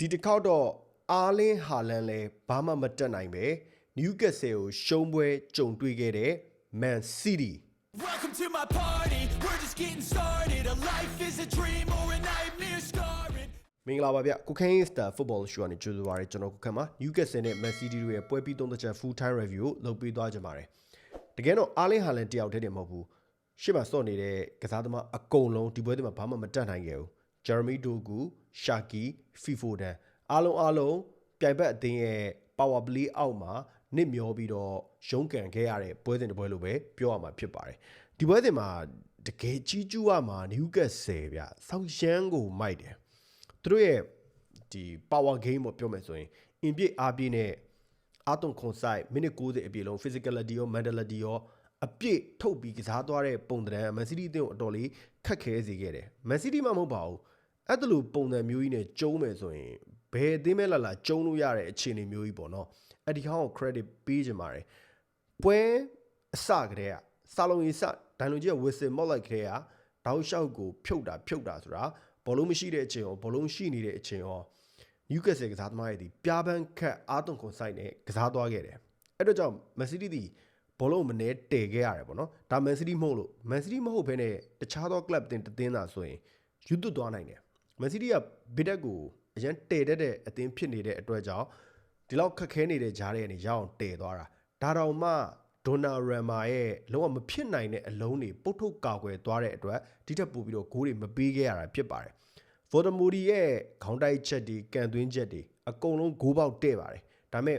ဒီတစ်ခေါက်တော့အာလင်းဟာလန်လဲဘာမှမတက်နိုင်ပဲနယူးကက်ဆယ်ကိုရှုံးပွဲကြုံတွေ့ခဲ့တဲ့မန်စီးတီး Welcome to my party. We're just getting started. A life is a dream or a nightmare scarring. မင်္ဂလာပါဗျကုခင်းစတာဖုတ်ဘောရှူကနေကြိုဆိုပါရစေကျွန်တော်ကုခန်းမှာနယူးကက်ဆယ်နဲ့မန်စီးတီးတို့ရဲ့ပွဲပြီးသုံးသက်ချက် full time review ကိုလုပ်ပေးသွားကြပါတယ်တကယ်တော့အာလင်းဟာလန်တယောက်တည်းတည်းမဟုတ်ဘူးရှေ့မှာစော့နေတဲ့ကစားသမားအကုန်လုံးဒီပွဲတွေမှာဘာမှမတက်နိုင်ခဲ့ဘူး ဂျယ်ရမီဒိုဂူရှာကီဖီဖိုဒန်အားလုံးအားလုံးပြိုင်ဘက်အသင်းရဲ့ power play အောက်မှာနစ်မျောပြီးတော့ရုန်းကန်ခဲ့ရတဲ့ပွဲစဉ်တစ်ပွဲလိုပဲပြောရမှာဖြစ်ပါတယ်ဒီပွဲစဉ်မှာတကယ်ကြီးကျူးရမှာနယူးကက်ဆယ်ဗျဆောက်ရှမ်းကိုမိုက်တယ်သူတို့ရဲ့ဒီ power game ကိုပြောမယ်ဆိုရင်အင်ပြည့်အားပြည့်နဲ့အာတုံခွန်ဆိုင်မိနစ်90အပြည့်လုံး physicality ရော mentality ရောအပြည့်ထုတ်ပြီးကစားသွားတဲ့ပုံသဏ္ဍာန် Man City အသင်းကိုအတော်လေးခက်ခဲစေခဲ့တယ် Man City မှမဟုတ်ပါဘူး အဲ့ဒါလိုပုံစံမျိုးကြီးနဲ့ကျုံးမယ်ဆိုရင်ဘယ်အသင်းမဲလာလာကျုံးလို့ရတဲ့အခြေအနေမျိုးကြီးပေါ့နော်အဲ့ဒီဟောင်းကို credit ပေးကြပါတယ်ပွဲအစကတည်းကစာလုံးကြီးစဒိုင်လုံကြီးကဝစ်စင်မော့လိုက်ကတည်းကတောက်လျှောက်ကိုဖြုတ်တာဖြုတ်တာဆိုတာဘောလုံးမရှိတဲ့အချိန်ရောဘောလုံးရှိနေတဲ့အချိန်ရောနယူးကက်ဆယ်ကစားသမားရဲ့ဒီပြားပန်းခတ်အာတုံခွန်ဆိုင်နဲ့ကစားသွားခဲ့တယ်အဲ့တော့ကြောင့်မန်စီးတီးဒီဘောလုံးမနေတည်ခဲ့ရတယ်ပေါ့နော်ဒါမန်စီးတီးမဟုတ်လို့မန်စီးတီးမဟုတ်ဘဲနဲ့တခြားသောကလပ်တင်တသင်းသာဆိုရင်ယူသွတ်သွားနိုင်တယ် မန်စီးတီးကဘစ်တက်ကိုအရန်တည်တတ်တဲ့အသင်းဖြစ်နေတဲ့အတွက်ကြောင့်ဒီလောက်ခက်ခဲနေတဲ့ဂျားတွေကနေရအောင်တည်သွားတာဒါတော့မှဒိုနာရမ်မာရဲ့လုံးဝမဖြစ်နိုင်တဲ့အလုံးတွေပုတ်ထုတ်ကာကွယ်သွားတဲ့အတွက်ဒီထက်ပိုပြီးတော့ဂိုးတွေမပေးခဲ့ရတာဖြစ်ပါတယ်။ Voldemort ရဲ့ခေါင်းတိုက်ချက်တွေကန်သွင်းချက်တွေအကုန်လုံးဂိုးပေါက်တဲ့ပါတယ်။ဒါပေမဲ့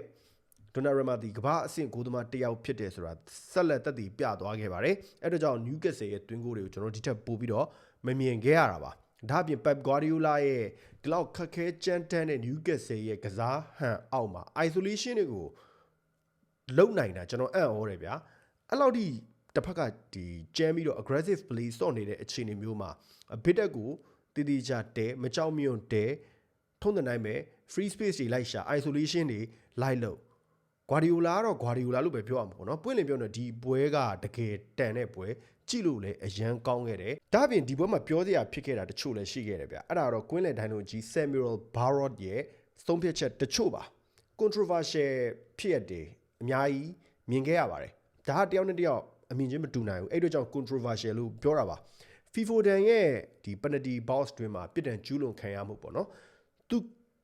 ဒိုနာရမ်မာဒီကမ္ဘာအဆင့်ဂိုးသမားတစ်ယောက်ဖြစ်တယ်ဆိုတာဆက်လက်သက်တည်ပြသွားခဲ့ပါတယ်။အဲ့ဒါကြောင့် Newcastle ရဲ့တွင်းဂိုးတွေကိုကျွန်တော်ဒီထက်ပိုပြီးတော့မမြင်ခဲ့ရတာပါ။ ဒါအပြင် Pep Guardiola ရဲ့ဒီလောက်ခက်ခဲကြမ်းတမ်းတဲ့ Newcastle ရဲ့ကစားဟန်အောက်မှာ isolation တွေကိုလုံနိုင်တာကျွန်တော်အံ့ဩတယ်ဗျာအဲ့လောက်ထိတစ်ဖက်ကဒီကြမ်းပြီးတော့ aggressive play စော့နေတဲ့အခြေအနေမျိုးမှာအဘစ်တက်ကိုတည်တည်ချတဲမကြောက်မြွံ့တဲထုံးတဲ့နိုင်မဲ့ free space တွေလိုက်ရှာ isolation တွေလိုက်လို့ Guardiola ကတော့ Guardiola လို့ပဲပြောရမှာပေါ့နော်ပွင့်လင်းပြောနေဒီပွဲကတကယ်တန်တဲ့ပွဲ ကြည့်လို့လည်းအရန်ကောင်းခဲ့တယ်ဒါအပြင်ဒီပွဲမှာပြောစရာဖြစ်ခဲ့တာတချို့လည်းရှိခဲ့တယ်ဗျအဲ့ဒါတော့ကွင်းလယ်ဒိုင်လိုကြီး Samuel Barrot ရဲ့သုံးဖြတ်ချက်တချို့ပါ controversial ဖြစ်ရတဲ့အများကြီးမြင်ခဲ့ရပါတယ်ဒါကတယောက်နဲ့တယောက်အမြင်ချင်းမတူနိုင်ဘူးအဲ့တို့ကြောင့် controversial လို့ပြောတာပါ FIFO ဒန်ရဲ့ဒီ penalty box တွင်မှာပြစ်ဒဏ်ကျူးလွန်ခံရမှုပေါ့နော်သူ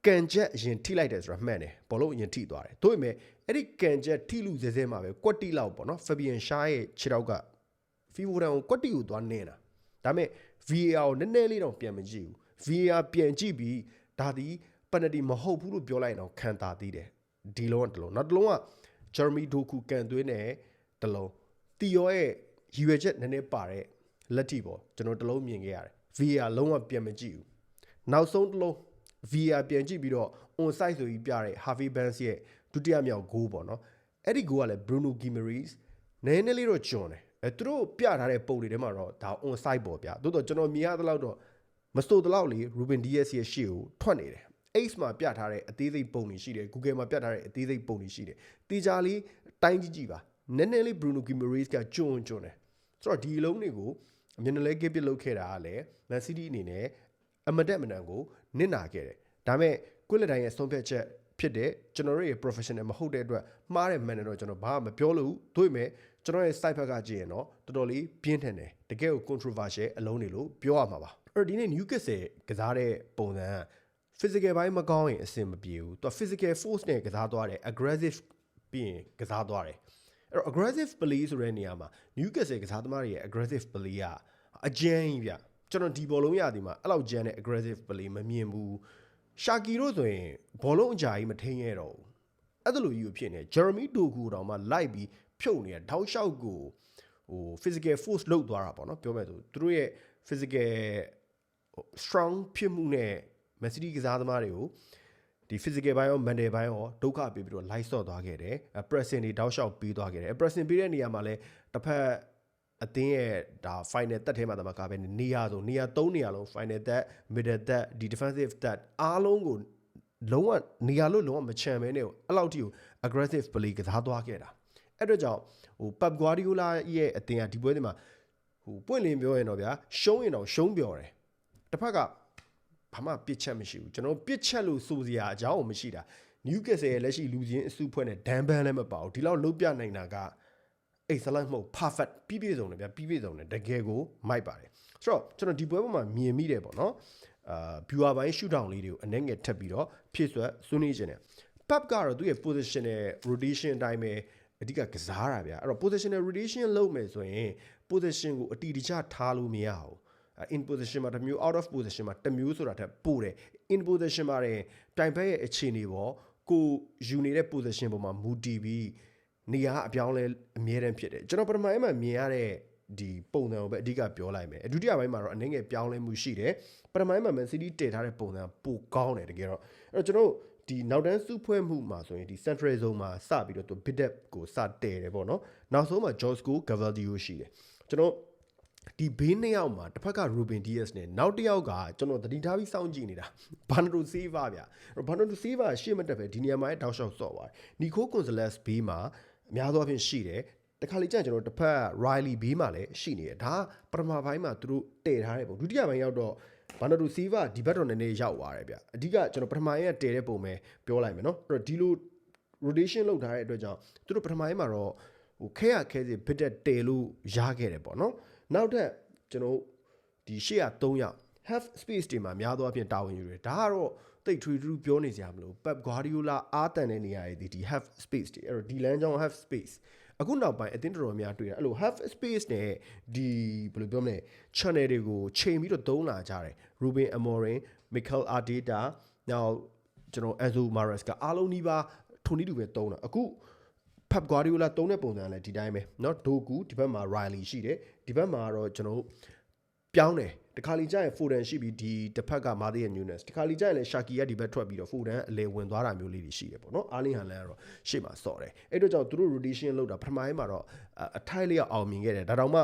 ကန်ချက်အရင်ထိလိုက်တယ်ဆိုတာမှန်တယ်ဘောလုံးအရင်ထိသွားတယ်တို့ပေမဲ့အဲ့ဒီကန်ချက်ထိလူစဲစဲမှာပဲကွက်တီလောက်ပေါ့နော် Fabian Shah ရဲ့ခြေထောက်က FIFO ဒန်ကိုကွက်တီကိုသွားနေတာဒါပေမဲ့ VAR ကိုနည်းနည်းလေးတော့ပြန်မကြည့်ဘူး VAR ပြန်ကြည့်ပြီးဒါဒီ penalty မဟုတ်ဘူးလို့ပြောလိုက်ရင်တော့ခံတာသေးတယ်ဒီလုံးကတလုံးနောက်တလုံးကဂျာမီဒိုကူကန်သွင်းတဲ့တလုံးတီယောရဲ့ရည်ရွယ်ချက်နည်းနည်းပါတဲ့လက်ထိပေါ့ကျွန်တော်တလုံးမြင်ခဲ့ရတယ် VR လုံးဝပြန်မကြည့်ဘူးနောက်ဆုံးတလုံး VR ပြန်ကြည့်ပြီးတော့ on site ဆိုပြီးပြတဲ့ Harvey Barnes ရဲ့ဒုတိယမြောက်ဂိုးပေါ့နော်အဲ့ဒီဂိုးကလည်း Bruno Guimaraes နည်းနည်းလေးတော့ကျွန်းတယ် အဲသူတို့ပြထားတဲ့ပုံတွေထဲမှာတော့ဒါ on site ပေါ့ဗျာတိုးတော့ကျွန်တော်မြင်ရတဲ့လောက်တော့မစိုးတလောက်လေ Ruben Dias ရဲ့ရှေ့ကိုထွက်နေတယ် Ace မှာပြထားတဲ့အသေးစိတ်ပုံတွေရှိတယ် Google မှာပြထားတဲ့အသေးစိတ်ပုံတွေရှိတယ်တေချာလေးတိုင်းကြည့်ကြည့်ပါနည်းနည်းလေး Bruno Guimaraes ကကျွန်းကျွန်းတယ်ဆိုတော့ဒီအလုံးတွေကိုအမြင်နဲ့လဲကိပစ်လုပ်ခဲ့တာကလည်း Man City အနေနဲ့အမတက်မနန်ကိုနစ်နာခဲ့တယ်ဒါပေမဲ့ကွက်လက်တိုင်းရဲ့ဆုံးဖြတ်ချက် ဖြစ်တဲ့ကျွန်တော်တို့ရဲ့ professional မဟုတ်တဲ့အတွက်မှားတဲ့ man တော့ကျွန်တော်ဘာမှမပြောလို့တို့ပေမဲ့ကျွန်တော်ရဲ့ site ဘက်ကကြည့်ရင်တော့တော်တော်လေးပြင်းထန်တယ်တကယ်ကို controversial အလုံးတွေလို့ပြောရမှာပါအဲ့ဒီနေ့ Newcastle ကစားတဲ့ပုံစံက physical ဘိုင်းမကောင်းရင်အဆင်မပြေဘူးသူ physical force နဲ့ကစားသွားတယ် aggressive ပြီးရင်ကစားသွားတယ်အဲ့တော့ aggressive play ဆိုတဲ့နေရာမှာ Newcastle ကစားသမားတွေရဲ့ aggressive play ကအကျန်းကြီးဗျကျွန်တော်ဒီဘောလုံးရသည်မှာအဲ့လောက်ကျန်းတဲ့ aggressive play မမြင်ဘူး ရှာကီတို့ဆိုရင်ဘောလုံးအကြာကြီးမထိန်ရတော့ဘူးအဲ့ဒါလိုကြီးဖြစ်နေ Jeremy Doku တောင်မှလိုက်ပြီးဖြုတ်နေတာထောက်လျှောက်ကိုဟို physical force လောက်သွားတာပေါ့နော်ပြောမယ်ဆိုသူတို့ရဲ့ physical strong ဖြစ်မှုနဲ့ Man City ကစားသမားတွေကိုဒီ physical ဘိုင်းရော mental ဘိုင်းရောဒုက္ခပေးပြီးတော့ light ဆော့သွားခဲ့တယ် pressing တွေတောက်လျှောက်ပေးသွားခဲ့တယ် pressing ပေးတဲ့နေရာမှာလည်းတစ်ဖက် အသင်းရဲ့ဒါ final တက်ထဲမှာတမကပဲနေရာဆိုနေရာ၃နေရာလုံး final တက် middle တက်ဒီ defensive တက်အားလုံးကိုလုံးဝနေရာလို့လုံးဝမချန်မဲနဲ့အဲ့လောက်ထိကို aggressive play ကစားသွားခဲ့တာအဲ့တော့ကြောင့်ဟို Pep Guardiola ရဲ့အသင်းကဒီပွဲတွေမှာဟိုပွင့်လင်းပြောရင်တော့ဗျာရှုံးရင်တော့ရှုံးပြော်တယ်တစ်ဖက်ကဘာမှပြစ်ချက်မရှိဘူးကျွန်တော်ပြစ်ချက်လို့ဆိုစရာအကြောင်းမရှိတာ Newcastle ရဲ့လက်ရှိလူချင်းအစုဖွဲ့နဲ့ဒန်ဘန်လည်းမပါဘူးဒီလောက်လုံးပြနိုင်တာက excellent မဟုတ် perfect ပြည့်ပြည့်စုံတယ်ဗျာပြည့်ပြည့်စုံတယ်တကယ်ကိုမိုက်ပါတယ်ဆိုတော့ကျွန်တော်ဒီပွဲပေါ်မှာမြင်မိတယ်ပေါ့နော်အာ viewer ပိုင်း shoot down လေးတွေကိုအနည်းငယ်ထပ်ပြီးတော့ဖြည့်ဆွက်ဆွေးနွေးခြင်းတယ် pep ကတော့သူ့ရဲ့ position နဲ့ rotation အတိုင်းပဲအဓိကကစားတာဗျာအဲ့တော့ positional rotation လုပ်မယ်ဆိုရင် position ကိုအတီတကျထားလို့မရဘူး in position မှာတစ်မျိုး out of position မှာတစ်မျိုးဆိုတာထက်ပိုတယ် in position မှာတဲ့တိုင်ဘက်ရဲ့အခြေအနေပေါ်ကိုယူနေတဲ့ position ပေါ်မှာမူတည်ပြီး နေရာအပြောင်းလဲအမြဲတမ်းဖြစ်တယ်ကျွန်တော်ပထမပိုင်းမှာမြင်ရတဲ့ဒီပုံစံကိုပဲအဓိကပြောလိုက်မယ်ဒုတိယပိုင်းမှာတော့အနေငယ်ပြောင်းလဲမှုရှိတယ်ပထမပိုင်းမှာ Man City တည်ထားတဲ့ပုံစံပိုကောင်းတယ်တကယ်တော့အဲ့တော့ကျွန်တော်ဒီနောက်တန်းစုဖွဲ့မှုမှာဆိုရင်ဒီ central zone မှာစပြီးတော့သူ bid up ကိုစတည်တယ်ပေါ့နော်နောက်ဆုံးမှာ Josco Gavaldio ရှိတယ်ကျွန်တော်ဒီဘေးနှစ်ယောက်မှာတစ်ဖက်က Ruben Diaz နဲ့နောက်တစ်ယောက်ကကျွန်တော်သတိထားပြီးစောင့်ကြည့်နေတာ Bernardo Silva ဗျာ Bernardo Silva ရှေ့မတက်ပဲဒီနေရာမှာတောက်လျှောက်ဆော့ပါတယ် Nico Gonzalez ဘေးမှာ အများသောအားဖြင့်ရှိတယ်တခါလေကြာကျွန်တော်တစ်ဖက် Riley ဘေးမှာလည်းရှိနေတယ်ဒါပထမပိုင်းမှာသူတို့တည်ထားတယ်ပေါ့ဒုတိယပိုင်းရောက်တော့ဘာနာဒူစီဗာဒီဘက်တော့နည်းနည်းရောက်သွားတယ်ဗျအဓိကကျွန်တော်ပထမပိုင်းကတည်တဲ့ပုံပဲပြောလိုက်မယ်နော်အဲ့တော့ဒီလို rotation လုပ်ထားတဲ့အတွက်ကြောင့်သူတို့ပထမပိုင်းမှာတော့ဟိုခဲရခဲစီဘစ်တက်တည်လို့ရခဲ့တယ်ပေါ့နော်နောက်ထပ်ကျွန်တော်ဒီရှေ့က3ယောက် half space တွေမှာများသောအားဖြင့်တာဝန်ယူတယ်ဒါကတော့ တိတ်ထွေထူးပြောနေကြမလို့ Pep Guardiola အားတန်တဲ့နေရာတွေဒီ half space တွေအဲ့တော့ဒီလမ်းကြောင်း half space အခုနောက်ပိုင်းအသင်းတော်တော်များတွေ့တာအဲ့လို half space နဲ့ဒီဘယ်လိုပြောမလဲ channel တွေကိုချိန်ပြီးတော့သုံးလာကြတယ် Ruben Amorim Mikel Arteta နောက်ကျွန်တော် Enzo Maresca အားလုံးဒီပါထိုနီတူပဲသုံးတာအခု Pep Guardiola သုံးတဲ့ပုံစံလည်းဒီတိုင်းပဲเนาะဒိုကူဒီဘက်မှာ Riley ရှိတယ်ဒီဘက်မှာတော့ကျွန်တော် ပြောင်းတယ်တခါလီကျရင် Foden ရှိပြီးဒီတစ်ဖက်က Matheus Nunes တခါလီကျရင်လည်း Shaki ကဒီဘက်ထွက်ပြီးတော့ Foden အလဲဝင်သွားတာမျိုးလေးတွေရှိတယ်ပေါ့နော် Arling Haaland ကတော့ရှေ့မှာစော့တယ်အဲ့တော့ကြောင့်သူတို့ rotation လုပ်တာပထမပိုင်းမှာတော့အထိုက်လေးအောင်မြင်ခဲ့တယ်ဒါတောင်မှ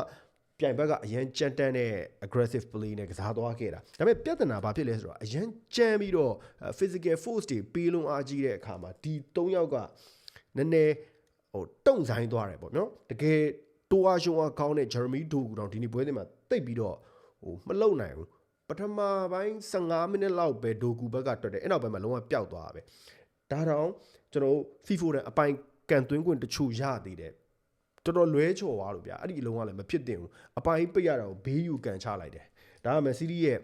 ပြိုင်ဘက်ကအရန်ကြမ်းတမ်းတဲ့ aggressive play နဲ့ကစားသွားခဲ့တာဒါပေမဲ့ပြဿနာဘာဖြစ်လဲဆိုတော့အရန်ကြမ်းပြီးတော့ physical force တွေပေးလုံးအားကြီးတဲ့အခါမှာဒီ၃ယောက်ကနည်းနည်းဟိုတုံဆိုင်သွားတယ်ပေါ့နော်တကယ်တိုးအားရှုံးအားကောင်းတဲ့ Jeremy Doku တောင်ဒီနေ့ပွဲစဉ်မှာတိတ်ပြီးတော့ ဟိုမလုံနိုင်ဘူးပထမပိုင်း15မိနစ်လောက်ပဲဒိုကူဘက်ကတွတ်တယ်အဲ့နောက်ပိုင်းမှာလုံးဝပျောက်သွားတာပဲဒါတောင်ကျွန်တော် FIFO နဲ့အပိုင်ကန်သွင်းခွင့်တချို့ရသေးတယ်တော်တော်လွဲချော်သွားလို့ဗျာအဲ့ဒီအလုံးကလည်းမဖြစ်တင်ဘူးအပိုင်ပိတ်ရတာကိုဘေးယူကန်ချလိုက်တယ်ဒါကမန်စီးတီးရဲ့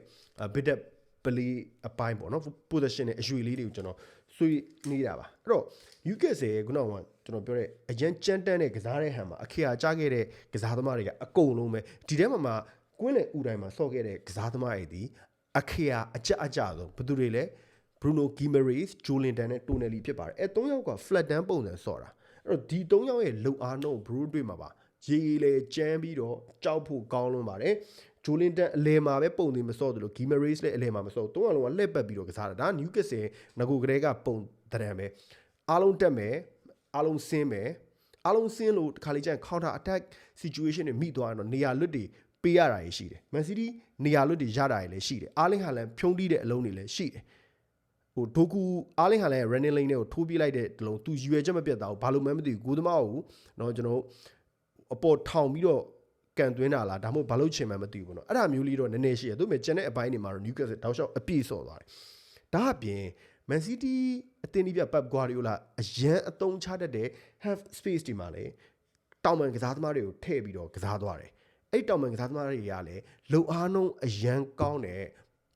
bid up play အပိုင်းပေါ့နော် position နဲ့အရွေလေးတွေကိုကျွန်တော်ဆွေးနေတာပါအဲ့တော့ UKS ရဲ့ခုနကကျွန်တော်ပြောတဲ့အရန်ကြမ်းတမ်းတဲ့ကစားတဲ့ဟန်မှာအခရာကြခဲ့တဲ့ကစားသမားတွေကအကုန်လုံးပဲဒီထဲမှာမှာ ကွင်းလေဥတိုင်းမှာဆော့ခဲ့တဲ့ကစားသမားတွေဒီအခရာအကြအကြဆုံးဘယ်သူတွေလဲ Bruno Guimaraes, Jolinton နဲ့ Tonelli ဖြစ်ပါတယ်အဲ၃ယောက်က flat down ပုံစံဆော့တာအဲ့တော့ဒီ၃ယောက်ရဲ့လုံအားနှုန်း Bru တွေ့မှာပါရေလေကြမ်းပြီးတော့ကြောက်ဖို့ကောင်းလွန်းပါတယ်ဂျိုလင်တန်အလဲမှာပဲပုံသေးမစော့တယ်လို့ဂီမရေးစ်လည်းအလဲမှာမစော့သုံးအောင်လုံးကလှည့်ပတ်ပြီးတော့ကစားတာဒါနျူကက်ဆယ်ငကိုကလေးကပုံတရံပဲအားလုံးတက်မယ်အားလုံးဆင်းမယ်အားလုံးဆင်းလို့တခါလေကျရင် counter attack situation တွေမိသွားရင်တော့နေရာလွတ်တွေ ပေးရတာရရှိတယ်မန်စီးတီးနေရာလွတ်တွေရတာရလည်းရှိတယ်အားလင်းဟာလည်းဖြုံးတီးတဲ့အလုံးတွေလည်းရှိတယ်ဟိုဒိုကူအားလင်းဟာလည်း running lane တွေကိုထိုးပြလိုက်တဲ့တလုံးသူရွယ်ချက်မပြတ်တာကိုဘာလို့မှမသိဘူးကိုသမားကိုเนาะကျွန်တော်အပေါ်ထောင်ပြီးတော့ကန်သွင်းတာလားဒါမှမဟုတ်ဘာလို့ချင်မှမသိဘူးပေါ့နော်အဲ့ဒါမျိုးလေးတော့နည်းနည်းရှိတယ်သူမဲ့ကျန်တဲ့အပိုင်းတွေမှာတော့ Newcastle တောက်လျှောက်အပြည့်စော်သွားတယ်ဒါအပြင် Man City အတင်းဒီပြ Pep Guardiola အရန်အသုံးချတတ်တဲ့ half space ဒီမှာလေတောင်ပန်ကစားသမားတွေကိုထည့်ပြီးတော့ကစားသွားတယ် အဲ့တောင်ပန်ကစားသမားတွေကလည်းလုံအားနှုံးအရန်ကောင်းတဲ့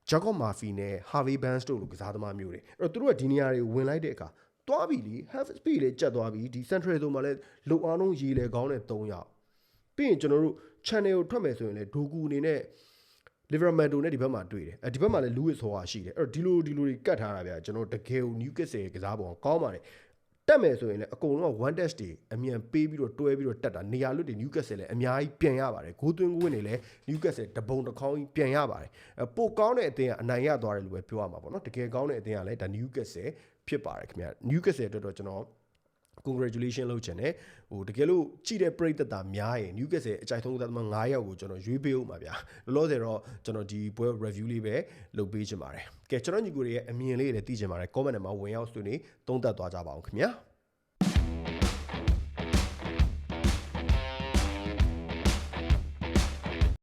Jacob Murphy နဲ့ Harvey Barnes တို့လိုကစားသမားမျိုးတွေအဲ့တော့သူတို့ကဒီနေရာတွေဝင်လိုက်တဲ့အခါသွားပြီလी half speed လေးကျတ်သွားပြီဒီ central zone မှာလည်းလုံအားနှုံးရေလေကောင်းတဲ့3ယောက်ပြီးရင်ကျွန်တော်တို့ channel ကိုထွက်မယ်ဆိုရင်လည်းဒိုကူအနေနဲ့ Livermento နဲ့ဒီဘက်မှာတွေ့တယ်အဲဒီဘက်မှာလည်း Lewis ဟောတာရှိတယ်အဲ့တော့ဒီလိုဒီလိုတွေကတ်ထားတာဗျာကျွန်တော်တကယ်ကို Newcastle ကစားပုံကောင်းပါတယ် တက်မယ်ဆိုရင်လည်းအကုန်လုံးက1 dash တွေအမြန်ပေးပြီးတော့တွဲပြီးတော့တက်တာနေရာလွတ်တွေ Newcastle လည်းအများကြီးပြန်ရပါတယ်ဂိုးသွင်းကိုဝင်နေလည်း Newcastle တပုံတစ်ခေါင်းကြီးပြန်ရပါတယ်အပိုကောင်းတဲ့အသင်းကအနိုင်ရသွားတယ်လို့ပဲပြောရမှာပေါ့နော်တကယ်ကောင်းတဲ့အသင်းကလည်းဒါ Newcastle ဖြစ်ပါတယ်ခင်ဗျာ Newcastle အတွက်တော့ကျွန်တော် congratulation လုပ်ချင်တယ်ဟိုတကယ်လို့ကြည့်တဲ့ပရိသတ်သားများရင် Newcastle အကြိုက်ဆုံးသမား9ယောက်ကိုကျွန်တော်ရွေးပေးဦးမှာဗျာလောလောဆယ်တော့ကျွန်တော်ဒီပွဲ review လေးပဲလုပ်ပေးချင်ပါတယ်ကဲကျွန်တော်ညီကိုတွေရဲ့အမြင်လေးတွေသိချင်ပါတယ် comment ထဲမှာဝင်ရောက်ဆွေးနွေးသုံးသပ်သွားကြပါအောင်ခင်ဗျာ